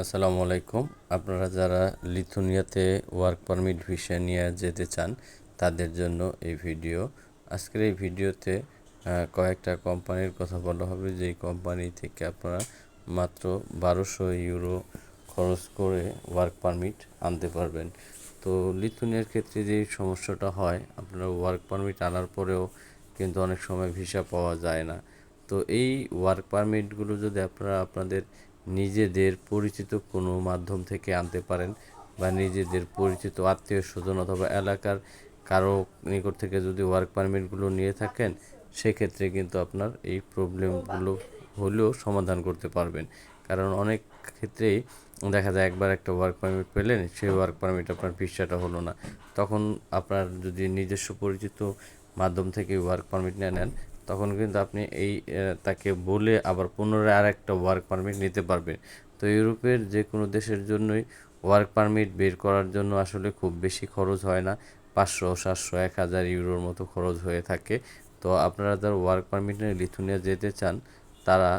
আসসালামু আলাইকুম। আপনারা যারা লিথুনিয়াতে ওয়ার্ক পারমিট ভিসা নিয়ে যেতে চান, তাদের জন্য এই ভিডিও। আজকের এই ভিডিওতে কয়েকটা কোম্পানির কথা বলা হবে। যেই কোম্পানি থেকে আপনারা মাত্র বারোশো ইউরো খরচ করে ওয়ার্ক পারমিট আনতে পারবেন। তো লিথুনিয়ার ক্ষেত্রে যে সমস্যাটা হয়, আপনারা ওয়ার্ক পারমিট আনার পরেও কিন্তু অনেক সময় ভিসা পাওয়া যায় না। তো এই ওয়ার্ক পারমিটগুলো যদি আপনারা আপনাদের নিজেদের পরিচিত কোনো মাধ্যম থেকে আনতে পারেন বা নিজেদের পরিচিত আত্মীয় স্বজন অথবা এলাকার কারও নিকট থেকে যদি ওয়ার্ক পারমিটগুলো নিয়ে থাকেন, সেক্ষেত্রে কিন্তু আপনার এই প্রবলেমগুলো হলেও সমাধান করতে পারবেন। কারণ অনেক ক্ষেত্রেই দেখা যায় একবার একটা ওয়ার্ক পারমিট পেলেন, সেই ওয়ার্ক পারমিট আপনার ভিসাটা হলো না। তখন আপনার যদি নিজস্ব পরিচিত মাধ্যম থেকে ওয়ার্ক পারমিট নিয়ে নেন তখন কিন্তু আপনি এই তাকে বলে আবার পুনরায় আর একটা ওয়ার্ক পারমিট নিতে পারবেন। তো ইউরোপের যে কোনো দেশের জন্যই ওয়ার্ক পারমিট বের করার জন্য আসলে খুব বেশি খরচ হয় না। পাঁচশো, সাতশো, এক হাজার ইউরোর মতো খরচ হয়ে থাকে। তো আপনারা যারা ওয়ার্ক পারমিট নিয়ে লিথুনিয়া যেতে চান, তারা